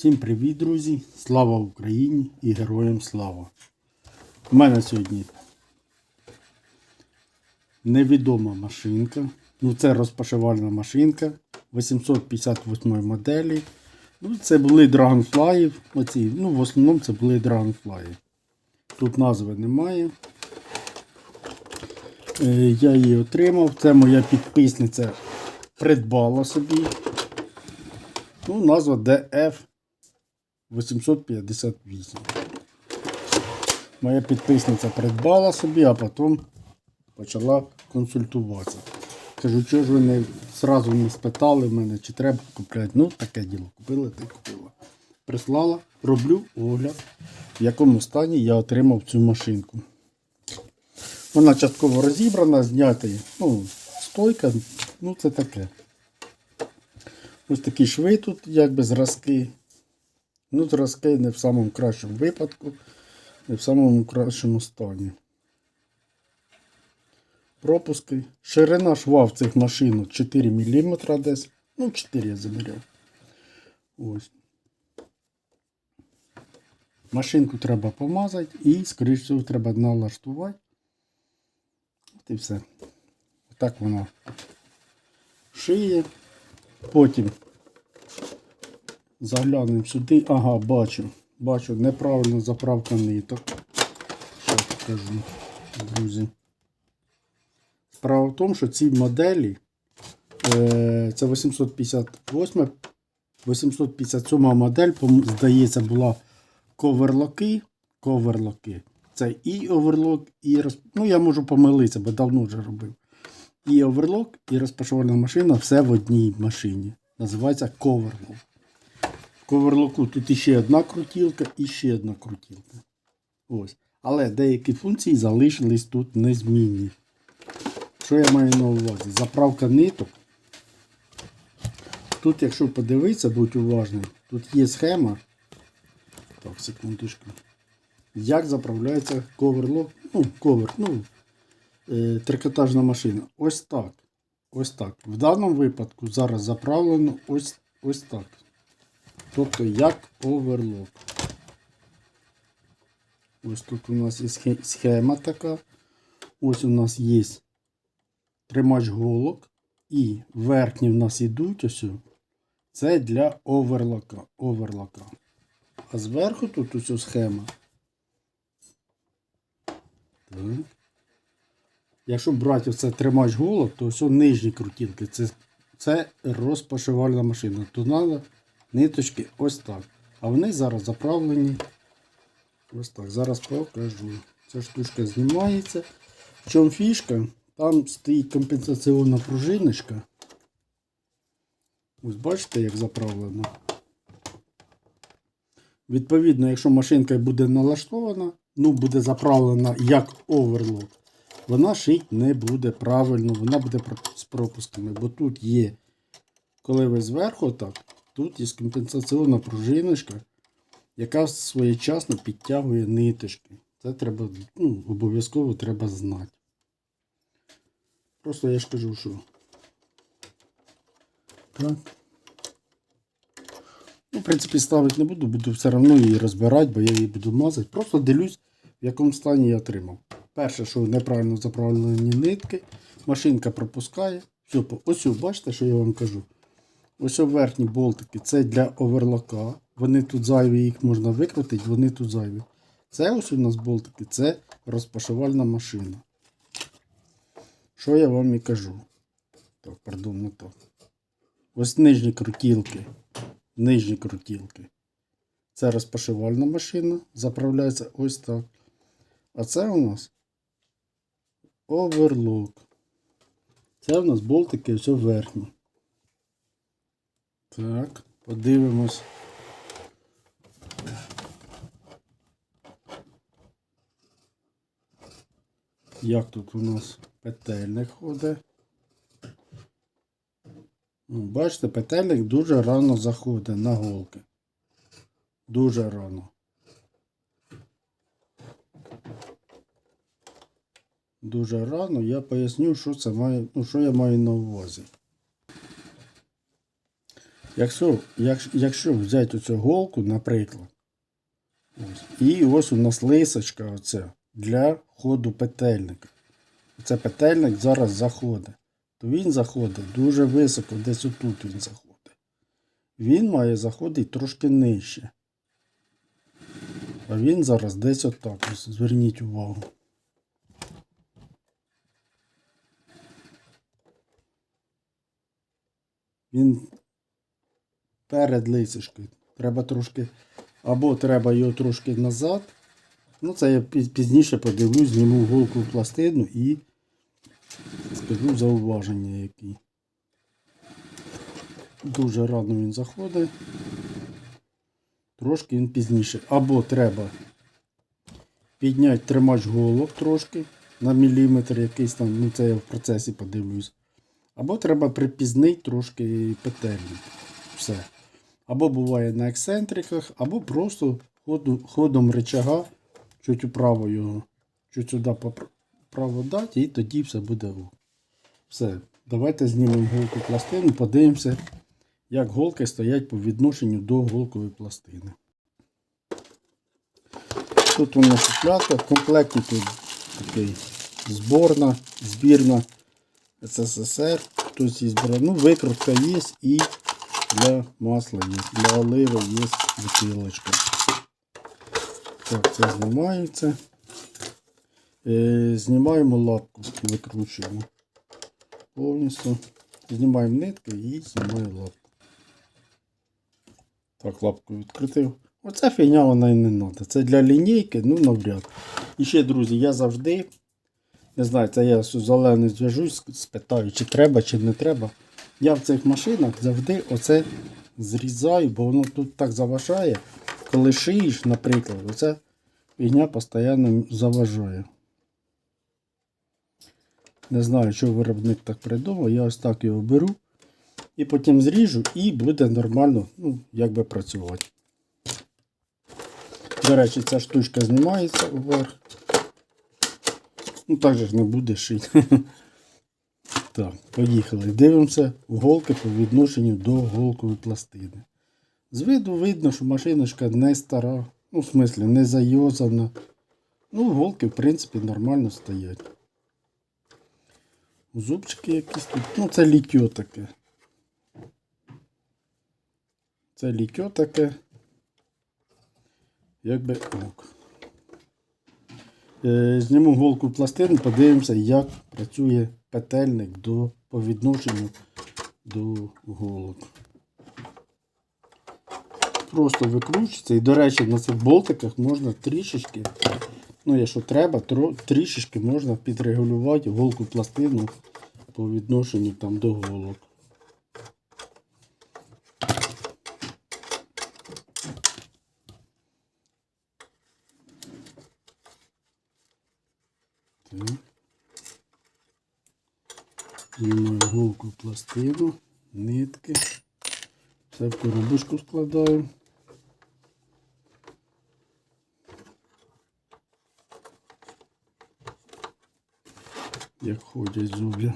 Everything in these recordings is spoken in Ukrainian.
Всім привіт, друзі! Слава Україні і героям слава! У мене сьогодні невідома машинка. Ну, це розпашивальна машинка 858 моделі. Ну, це були Dragonfly. Оці. Ну, в основному це були Dragonfly. Тут назви немає. Е, Я її отримав. Це моя підписниця придбала собі. Ну, назва DF 858. Моя підписниця придбала собі, а потім почала консультуватися. Кажу, чого ж ви не зразу не спитали в мене, чи треба купляти. Ну, таке діло. Купила та й купила. Прислала, роблю огляд, в якому стані я отримав цю машинку. Вона частково розібрана, знята, ну, стойка, ну це таке. Ось такі шви тут, якби зразки. Ну, зразки не в самому кращому випадку, не в самому кращому стані. Пропуски. Ширина шва в цих машинах 4 мм десь. Ну, 4 я заміряв. Ось. Машинку треба помазати і, скоріш всього, треба налаштувати. От і все. Так вона шиє. Потім заглянемо сюди. Ага, бачу. Бачу, неправильна заправка ниток. Зараз покажу, друзі. Справа в тому, що ці моделі е, це 858, 857 модель, здається, була коверлоки. Коверлоки. Це і оверлок, і роз... Ну, я можу помилитися, бо давно вже робив. І оверлок, і розпашувальна машина все в одній машині. Називається коверлок. Коверлоку тут іще одна крутілка і ще одна крутілка. Ось. Але деякі функції залишились тут незмінні. Що я маю на увазі? Заправка ниток. Тут, якщо подивитися, будь уважний, тут є схема. Так, секундочку. Як заправляється коверлок, ну, ковер, ну, е, трикотажна машина. Ось так. Ось так. В даному випадку зараз заправлено ось, ось так. Тобто як оверлок. Ось тут у нас є схема така. Ось у нас є тримач голок. І верхні в нас йдуть ось. Це для оверлока. оверлока. А зверху тут ось схема. Так. Якщо брати оце тримач голок, то ось нижні крутілки. Це, це розпашивальна машина. Тут треба ниточки ось так. А вони зараз заправлені. Ось так. Зараз покажу. Ця штучка знімається. В чому фішка? Там стоїть компенсаційна пружиночка. Ось бачите, як заправлено. Відповідно, якщо машинка буде налаштована, ну буде заправлена як оверлок, вона шить не буде правильно, вона буде з пропусками. Бо тут є, коли ви зверху так, тут є компенсаційна пружиночка, яка своєчасно підтягує ниточки. Це треба, ну, обов'язково треба знати. Просто я ж кажу, що. Так. Ну, в принципі, ставити не буду, буду все одно її розбирати, бо я її буду мазати. Просто дивлюсь, в якому стані я отримав. Перше, що неправильно заправлені нитки, машинка пропускає. Все, ось, бачите, що я вам кажу. Ось верхні болтики це для оверлока. Вони тут зайві, їх можна викрутити, вони тут зайві. Це ось у нас болтики, це розпашувальна машина. Що я вам і кажу? Так, пардон, не так. Ось нижні крутілки. Нижні крутілки. Це розпашивальна машина. Заправляється ось так. А це у нас оверлок. Це у нас болтики все верхні. Так, подивимось. Як тут у нас петельник ходить? Бачите, петельник дуже рано заходить на голки. Дуже рано. Дуже рано. Я поясню, що це має, ну, що я маю на увазі. Якщо, якщо, взяти оцю голку, наприклад, ось, і ось у нас лисочка оця для ходу петельника. Це петельник зараз заходить. То він заходить дуже високо, десь отут він заходить. Він має заходити трошки нижче. А він зараз десь отак. Ось зверніть увагу. Він перед лисичкою. Треба трошки. Або треба його трошки назад. Ну, це я пізніше подивлюсь, зніму голку в пластину і скажу зауваження які. Дуже рано він заходить. Трошки він пізніше. Або треба підняти тримач голок трошки на міліметр якийсь там, ну це я в процесі подивлюсь. Або треба припізнити трошки петельник. Все. Або буває на ексцентриках, або просто ходом рычага чуть вправо його, чуть сюди вправо дати, і тоді все буде. о. Все. Давайте знімемо голку пластину, подивимося, як голки стоять по відношенню до голкової пластини. Тут у нас шухлядка, в комплекті тут такий зборна, збірна СССР. Тут є збирна. Ну, викрутка є і для масла є. Для оливи є бутилочка. Так, це знімається. Е, знімаємо лапку, викручуємо повністю. Знімаємо нитки і знімаємо лапку. Так, лапку відкрутив. Оця фігня вона і не треба. Це для лінійки, ну навряд. І ще, друзі, я завжди. Не знаю, це я з зв'яжусь, спитаю, чи треба, чи не треба. Я в цих машинах завжди оце зрізаю, бо воно тут так заважає. Коли шиєш, наприклад, оця фігня постійно заважає. Не знаю, що виробник так придумав. Я ось так його беру. І потім зріжу і буде нормально, ну, як би працювати. До речі, ця штучка знімається вверх. Ну, так же ж не буде шити. Так, поїхали. Дивимося голки по відношенню до голкової пластини. З виду видно, що машиночка не стара, ну, в смислі, не зайозана. Ну, голки, в принципі, нормально стоять. Зубчики якісь тут. Ну, це літьо таке. Це літьо таке. Якби ок. Е, Зніму голку пластину, подивимося, як працює петельник до, по відношенню до голок. Просто викручується. І, до речі, на цих болтиках можна трішечки, ну, якщо треба, тро, трішечки можна підрегулювати голку пластину по відношенню там, до голок. Так. Знімаю голку пластину, нитки. Все в коробочку складаю. Як ходять зуб'я.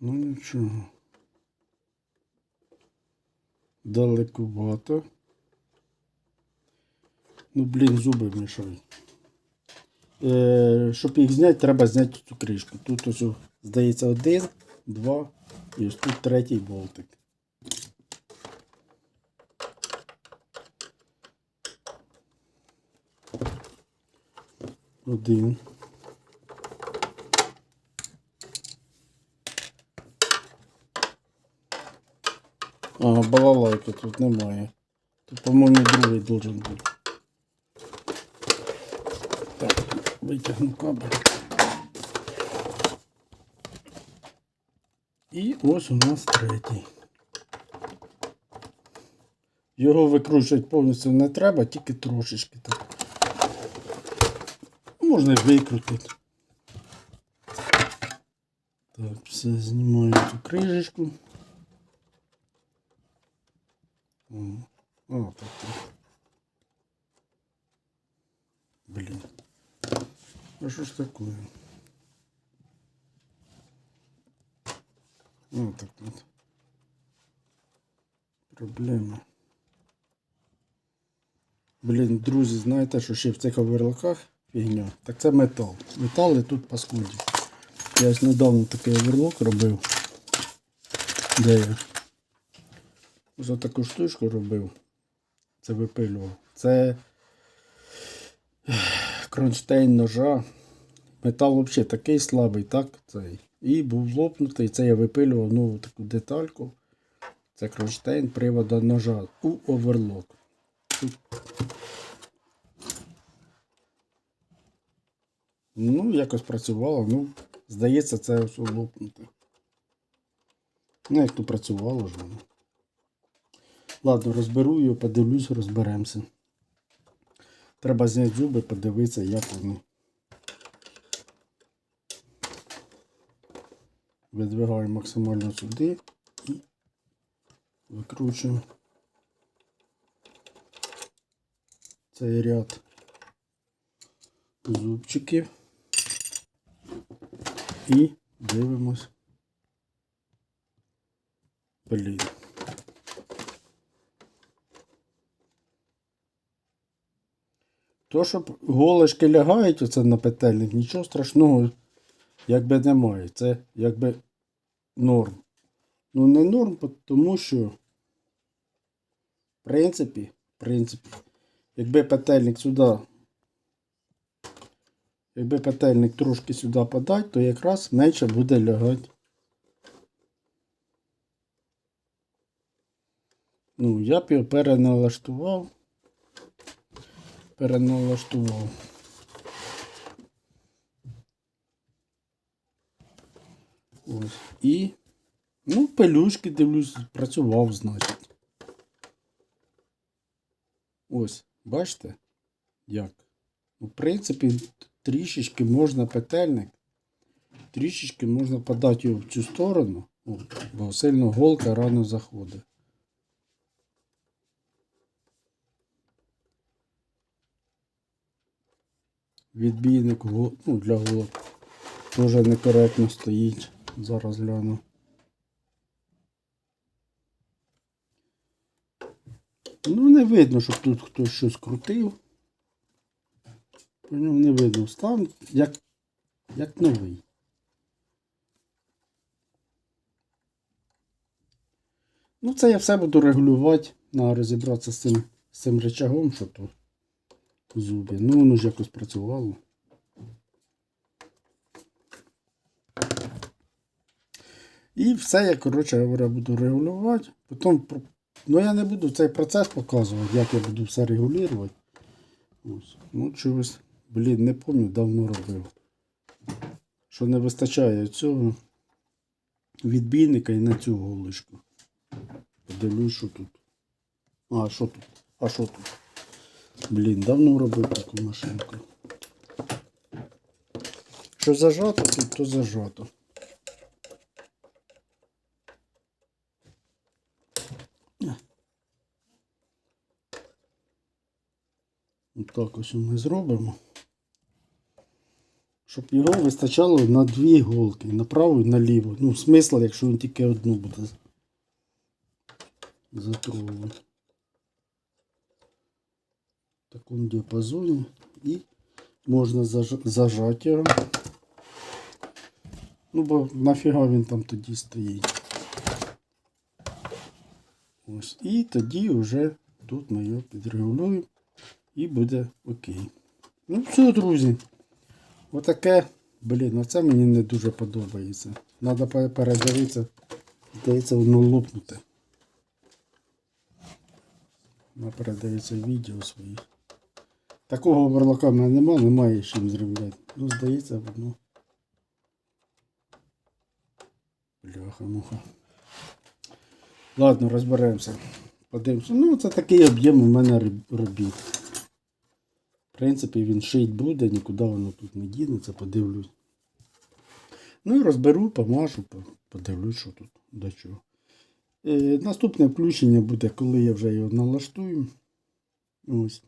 Ну нічого. Далекувато. Ну, блін, зуби мішають. Е, щоб їх зняти, треба зняти цю кришку. Тут ось, здається, один, два і ось тут третій болтик. Один. Ага, балалайки тут немає. Тут, по-моєму, другий должен бути. Так, витягну кабель. І ось у нас третій. Його викручувати повністю не треба, тільки трошечки так. Можна викрутити. Так, все, знімаю цю крижечку. О, о так, так. Блин. А что ж такое? Вот так вот. Проблема. Блін, друзі, знаєте, що ще в цих оверлоках фігня? Так це метал. Метал і тут паскуді. Я ось недавно такий оверлок робив. Де я? Ось таку штучку робив. Це випилював. Це кронштейн ножа. Метал взагалі такий слабий, так? Цей. І був лопнутий. Це я випилював нову таку детальку. Це кронштейн привода ножа у оверлок. Ну, якось працювало. Ну, здається, це все лопнуте. Ну, як то працювало ж воно. Ладно, розберу його, подивлюсь, розберемося. Треба зняти зуби, подивитися, як вони. Видвигаємо максимально сюди і викручуємо цей ряд зубчиків і дивимось. Блін. То, що голочки лягають оце на петельник, нічого страшного якби немає. Це якби норм. Ну не норм, тому що, в принципі, в принципі, якби петельник сюди, якби петельник трошки сюди подати, то якраз менше буде лягати. Ну, я б його переналаштував. Переналаштував. Ось. І. Ну, пелюшки дивлюсь, працював, значить. Ось, бачите? Як? Ну, в принципі, трішечки можна петельник. Трішечки можна подати його в цю сторону, бо сильно голка рано заходить. Відбійник ну, для голок теж некоректно стоїть. Зараз гляну. Ну, не видно, щоб тут хтось щось крутив. По ньому не видно. Стан як, як новий. Ну, це я все буду регулювати. Треба розібратися з цим, з цим рычагом, що тут зубі. Ну, воно ж якось працювало. І все я, коротше говоря, буду регулювати. Потім, ну я не буду цей процес показувати, як я буду все регулювати. Ось. Ну, чогось, блін, не пам'ятаю, давно робив. Що не вистачає цього відбійника і на цю голишку. Подивлюсь, що тут. А, що тут? А що тут? Блін, давно робив таку машинку. Що зажато, тут то зажато. Так ось ми зробимо. Щоб його вистачало на дві голки, на праву і на ліву. Ну, смисл, якщо він тільки одну буде затровувати. В такому діапазоні. І можна заж- зажати його. Ну, бо нафіга він там тоді стоїть. Ось. І тоді вже тут ми його підрегулюємо і буде окей. Ну все, друзі. Отаке, блін, оце мені не дуже подобається. Треба пе- передивитися. Здається, воно лопнуте. Треба передивитися відео свої. Такого верлока в мене немає, немає з чим зробляти. Ну, здається, воно. Бляха-муха. Ладно, розберемося. Подивимося. Ну, це такий об'єм у мене роб- робіт. В принципі, він шить буде, нікуди воно тут не дінеться, подивлюсь. Ну і розберу, помажу, подивлюсь, що тут до чого. Е, наступне включення буде, коли я вже його налаштую. Ось.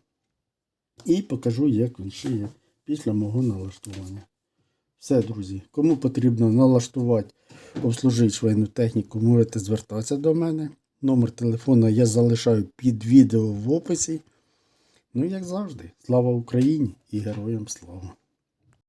І покажу, як він шиє після мого налаштування. Все, друзі. Кому потрібно налаштувати, обслужити швейну техніку, можете звертатися до мене. Номер телефона я залишаю під відео в описі. Ну, як завжди, слава Україні і героям слава!